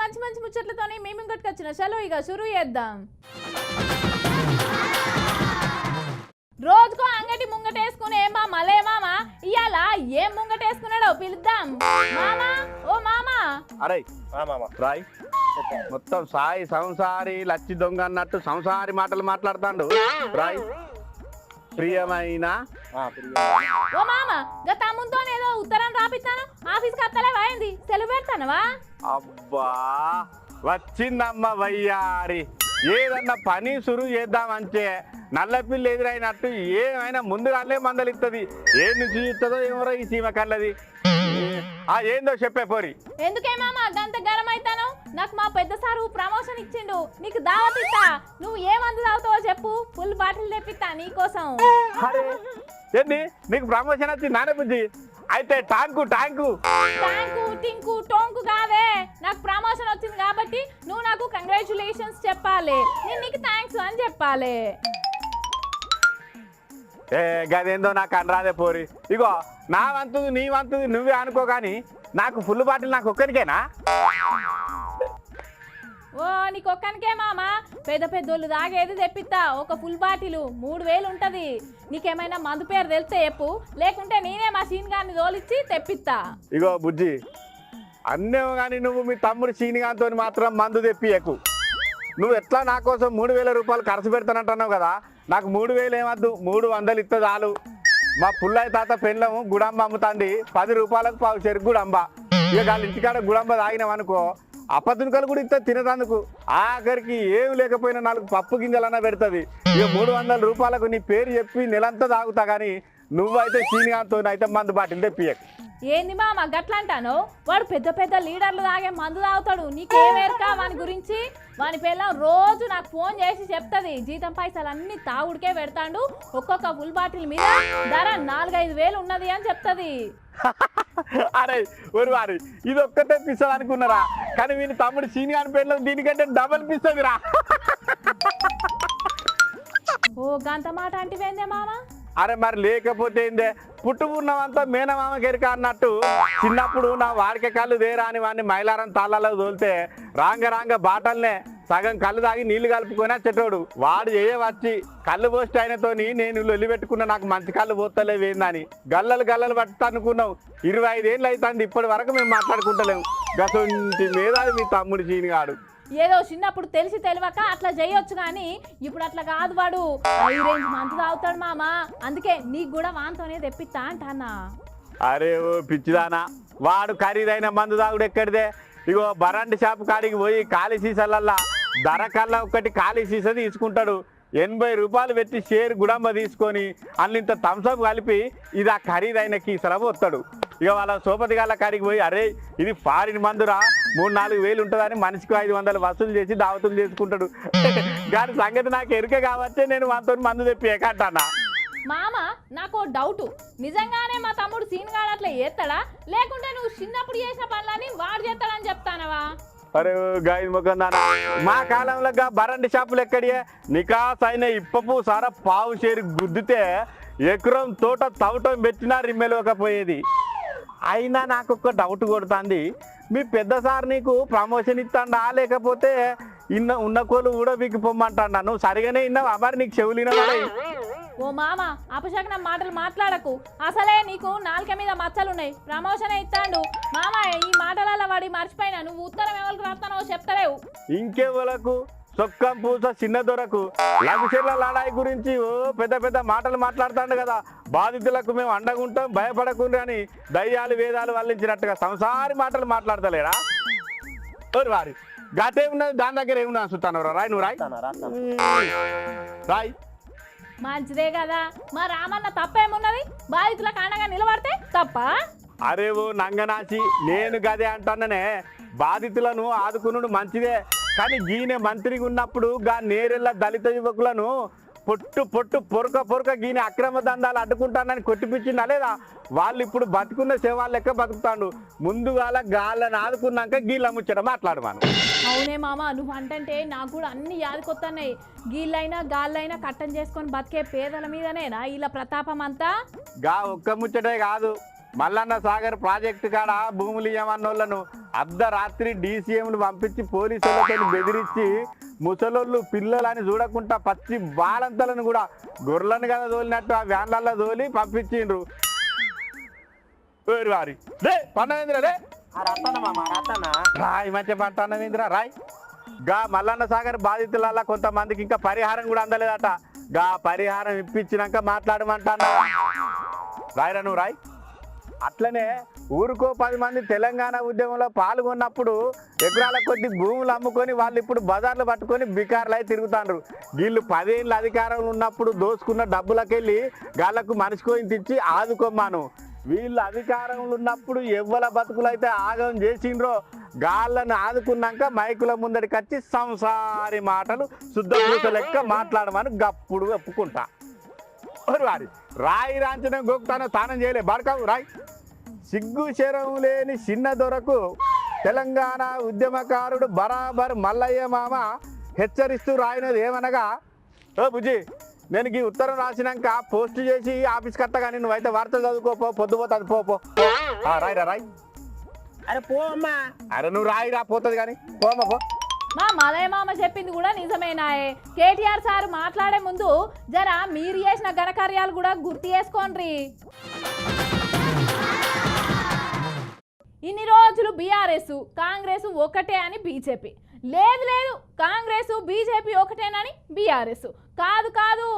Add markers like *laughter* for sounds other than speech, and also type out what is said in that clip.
మంచి మంచి ముచ్చట్లతోని మేము ఇంకొకటి వచ్చిన. చలో ఇక షురు చేద్దాం. రోజుకో అంగటి ముంగటేసుకుని ఏ మామ లే మామ ఇవాళ ఏం ముంగటేసుకున్నాడో పిలుద్దాం. మామా ఓ మామా. అరే ఆ మామ. రాయ్ మొత్తం సాయి సంసారి లచ్చి దొంగ అన్నట్టు సంసారి మాటలు మాట్లాడుతాండు. రాయ్ ప్రియమైన. ఓ మామ గా తమ్ముతో ఏదో ఉత్తరం రాపిస్తాను. ఆఫీస్కి అత్తలే వాయింది సెలవు పెడతానవా? అబ్బా వచ్చిందమ్మ వయ్యారి. ఏదన్నా పని సురు చేద్దామంటే నల్లపిల్లి ఎదురైనట్టు ఏమైనా ముందుగానే మందలిస్తుంది ఏం నుంచి చూస్తుందో ఏమో ఈ సీమ కళ్ళది. ఆ ఏందో చెప్పే పోరి. ఎందుకే మామ గంత గరం అవుతాను నాకు మా పెద్ద సారు ప్రమోషన్ ఇచ్చిండు. నీకు దావత్ ఇస్తా. నువ్వు ఏ మందు తాగుతావో చెప్పు. ఫుల్ బాటిల్ తెప్పిస్తా నీకోసం అరే ఏంది? నీకు ప్రమోషన్ వచ్చి నానే బుజ్జి. అయితే టాంకు టాంకు టాంకు టింకు టోంకు కాదే నాకు ప్రమోషన్ వచ్చింది కాబట్టి నువ్వు నాకు కంగ్రాచులేషన్స్ చెప్పాలి. నేను నీకు థ్యాంక్స్ అని చెప్పాలి. ఏ గదేందో నాకు అనరాదే పోరి. ఇగో నా వంతుది నీ వంతుది నువ్వే అనుకో కానీ నాకు ఫుల్ బాటిల్ నాకు ఒక్కరికేనా ఓ నీకు ఒక్కనికే పెద్ద పెద్దోళ్ళు తాగేది తెప్పిస్తా. ఒక ఫుల్ బాటిలు మూడు వేలు ఉంటుంది. నీకేమైనా మందు పేరు తెలిస్తే చెప్పు. లేకుంటే నేనే మా సీన్ గారిని తోలిచ్చి తెప్పిస్తా. ఇగో బుజ్జి అన్నేమో కానీ నువ్వు మీ తమ్ముడు సీనిగాంతో మాత్రం మందు తెప్పియకు. నువ్వు ఎట్లా నా కోసం మూడు వేల రూపాయలు ఖర్చు పెడతానంటున్నావు కదా? నాకు మూడు వేలు ఏమద్దు? మూడు వందలు ఇస్తే చాలు. మా పుల్లయ్య తాత పెళ్ళము గుడంబ అమ్ముతాండి పది రూపాయలకు పావు చెరుకు గుడంబ. ఇక వాళ్ళ ఇంటికాడ గుడంబ తాగినాం అనుకో అప్పతునుకలు కూడా ఇస్తే తినదందుకు ఆఖరికి ఏమి లేకపోయినా నాలుగు పప్పు గింజలన్నా పెడుతుంది. ఇక మూడు వందల రూపాయలకు నీ పేరు చెప్పి నెలంతా తాగుతా కానీ నువ్వైతే చీనిగాంతో అయితే మందు బాటిల్ తెప్పియకు ఏంది మామ గట్లంటాను వాడు పెద్ద పెద్ద లీడర్లు తాగే మందు తాగుతాడు. నీకేమేరక వాని గురించి? వాని పిల్లం రోజు నాకు ఫోన్ చేసి చెప్తుంది. జీతం పైసలు అన్ని తాగుడికే పెడతాడు. ఒక్కొక్క ఫుల్ బాటిల్ మీద ధర నాలుగైదు వేలు ఉన్నది అని చెప్తుంది. *laughs* అరే ఒరు వారి ఇది ఒక్కటే పిస్తుంది అనుకున్నారా? కానీ వీని తమ్ముడు సీని అని పేర్లు దీనికంటే డబల్ పిస్తుంది రా ఓ గంత మాట అంటివేందే మామ? అరే మరి లేకపోతే ఏందే? పుట్టు ఉన్నవంతా మేనమామ కెరిక అన్నట్టు చిన్నప్పుడు నా వాడిక కళ్ళు దేరా అని వాడిని మైలారం తాళ్ళలో తోలితే రాంగ రాంగ బాటల్నే సగం కళ్ళు తాగి నీళ్ళు కలుపుకొని చెట్టోడు వాడు చేయవచ్చి కళ్ళు పోస్ట్ ఆయనతోని నేను లొల్లి పెట్టుకున్న నాకు మంచి కళ్ళు పోతలేవేందని గల్లలు గల్లలు పట్టుతా అనుకున్నావు ఇరవై ఐదేళ్ళు అవుతుంది ఇప్పటి వరకు మేము మాట్లాడుకుంటలేము. గసంటి మీద మీ తమ్ముడు చీనిగాడు ఏదో చిన్నప్పుడు తెలిసి తెలియక అట్లా చేయొచ్చు కానీ ఇప్పుడు అట్లా కాదు వాడు. హై రేంజ్ మందు తాగుతాడు మామ. అందుకే నీకు కూడా వాంతోనే తెప్పిస్తా అంటానా? అరే ఓ పిచ్చిదానా. వాడు ఖరీదైన మందు తాగుడు ఎక్కడిదే? ఇగో బరాంటి షాప్ కాడికి పోయి ఖాళీ సీసాలల్లా ధర కల్లా ఒకటి ఖాళీ సీసా తీసుకుంటాడు. ఎనభై రూపాయలు పెట్టి షేర్ గుడంబ తీసుకొని అన్నింత థమ్స్అప్ కలిపి ఇది ఆ ఖరీదైనకి కీసల ఇక వాళ్ళ సోపతి గాళ్ళ కాడికి పోయి అరే ఇది ఫారిన్ మందురా? మూడు నాలుగు వేలు ఉంటుందని మనిషికి ఐదు వందలు వసూలు చేసి దావతులు చేసుకుంటాడు. *laughs* కానీ సంగతి నాకు ఎరుక కాబట్టి నేను మనతో మందు తెప్పి ఎక్కటానా మామ నాకు డౌట్. నిజంగానే మా తమ్ముడు సీన్ గాడు అట్లా చేస్తాడా? లేకుంటే నువ్వు చిన్నప్పుడు చేసిన పనులని వాడు చేస్తాడని చెప్తానవా? అరే గాయ ముఖం దాన మా కాలంలో బరండి షాపులు ఎక్కడియే? నికాస్ అయిన ఇప్పపు సార పావు చేరి గుద్దితే ఎకరం తోట తవటం పెట్టినా రిమ్మెలవకపోయేది. అయినా నాకు ఒక డౌట్ కొడుతుంది. మీ పెద్ద సార్ నీకు ప్రమోషన్ ఇస్తాడా? లేకపోతే ఇన్న ఉన్న కోళ్ళు కూడా వీకి నువ్వు సరిగానే ఇన్నావు? మరి నీకు చెవులిన ఓ మామ అపశకనం మాటలు మాట్లాడకు. అసలే నీకు నాలుక మీద మచ్చలున్నాయి. ప్రమోషన్ ఇస్తాడు? మామ ఈ మాటలలో వాడి మర్చిపోయినా. నువ్వు ఉత్తరం ఎవరికి రాస్తానో చెప్తలేవు. ఇంకెవలకు? సొక్కం పూస చిన్న దొరకు. లఘుచర్ల లడాయి గురించి ఓ పెద్ద పెద్ద మాటలు మాట్లాడుతాడు కదా. బాధితులకు మేము అండగుంటాం భయపడకుండా అని దయ్యాలు వేదాలు వల్లించినట్టుగా సంసారి మాటలు మాట్లాడతలేరా ఓరి వారి గతే ఉన్నది దాని దగ్గర ఏమున్నా సుతాను రాయ్ నువ్వు రాయ్. రాయ్. మంచిదే కదా. మా రామన్న తప్పేమున్నది? బాధితుల కాండగా నిలబడితే తప్ప? అరే ఓ నంగనాచి నేను గదే అంటాననే. బాధితులను ఆదుకునుడు మంచిదే. కానీ ఈయన మంత్రిగా ఉన్నప్పుడు గా నేరెళ్ళ దళిత యువకులను పొట్టు పొట్టు పొరక పొరక గీనె అక్రమ దందాలు అడ్డుకుంటానని కొట్టిపించిందా లేదా? వాళ్ళు ఇప్పుడు బతుకున్న సేవాలు లెక్క బతుకుతాడు. ముందుగాల గాళ్ళని ఆదుకున్నాక గీళ్ళ ముచ్చట మాట్లాడు మనం. అవునే మామ నువ్వు అంటంటే నాకు కూడా అన్ని యాదకొస్తున్నాయి గీళ్ళైనా గాళ్ళైనా కట్టం చేసుకొని బతికే పేదల మీదనేనా ఇలా ప్రతాపం అంతా? గా ఒక్క ముచ్చటే కాదు. మల్లన్న సాగర్ ప్రాజెక్టు కాడ భూములు ఇవ్వమన్నోళ్ళను అర్ధరాత్రి డీసీఎంలు పంపించి పోలీసులతో బెదిరించి ముసలోళ్ళు పిల్లలని చూడకుండా పచ్చి బాలంతలను కూడా గొర్రెలను కదా తోలినట్టు ఆ వ్యాన్లల్లో తోలి పంపించిండ్రు. వారి. రే పన్నవేంద్ర రే? రాయ్ మంచి పంట అన్నవేంద్ర రాయ్గా మల్లన్న సాగర్ బాధితుల కొంతమందికి ఇంకా పరిహారం కూడా అందలేదట. గా పరిహారం ఇప్పించినాక మాట్లాడమంటానా? రాయరా నువ్వు రాయ్. అట్లనే ఊరుకో పది మంది తెలంగాణ ఉద్యమంలో పాల్గొన్నప్పుడు ఎకరాల కొద్ది భూములు అమ్ముకొని వాళ్ళు ఇప్పుడు బజార్లు పట్టుకొని బికార్లు అయి తిరుగుతాండ్రు. వీళ్ళు పదేళ్ళు అధికారంలో ఉన్నప్పుడు దోసుకున్న డబ్బులకెళ్ళి గాళ్ళకు మనిషికొని తెచ్చి ఆదుకోమ్మాను. వీళ్ళు అధికారంలో ఉన్నప్పుడు ఎవ్వల బతుకులు అయితే ఆగం చేసిండ్రో గాళ్ళను ఆదుకున్నాక మైకుల ముందరికి వచ్చి సంసారి మాటలు శుద్ధ లెక్క మాట్లాడమని గప్పుడు ఒప్పుకుంటా. ఓరి వారి రాయి రాంచడం గోకుతానో తానం చేయలే. బడకావు రాయ్. సిగ్గు శరం లేని చిన్న దొరకు తెలంగాణ ఉద్యమకారుడు బరాబర్ మల్లయ్య మామ హెచ్చరిస్తూ రాయినది ఏమనగా ఓ బుజ్జి నేను ఈ ఉత్తరం రాసినాక పోస్ట్ చేసి ఆఫీస్కి వస్తా కానీ నువ్వైతే వార్తలు చదువుకోపో పొద్దుపోతుంది పో పో పో. ఆ, రాయిరా రాయ్. అరే పో అమ్మా. అరే నువ్వు రాయిరా పోతుంది కానీ. పోమా పో. మా మలయ మామ చెప్పింది కూడా నిజమేనాయే కేటీఆర్ సార్ మాట్లాడే ముందు జర మీరు చేసిన ఘనకార్యాలు కూడా గుర్తు చేసుకోండి ఇన్ని రోజులు బీఆర్ఎస్ కాంగ్రెస్ ఒకటే అని బీజేపీ. లేదు లేదు కాంగ్రెస్ బీజేపీ ఒకటేనని బీఆర్ఎస్. కాదు కాదు.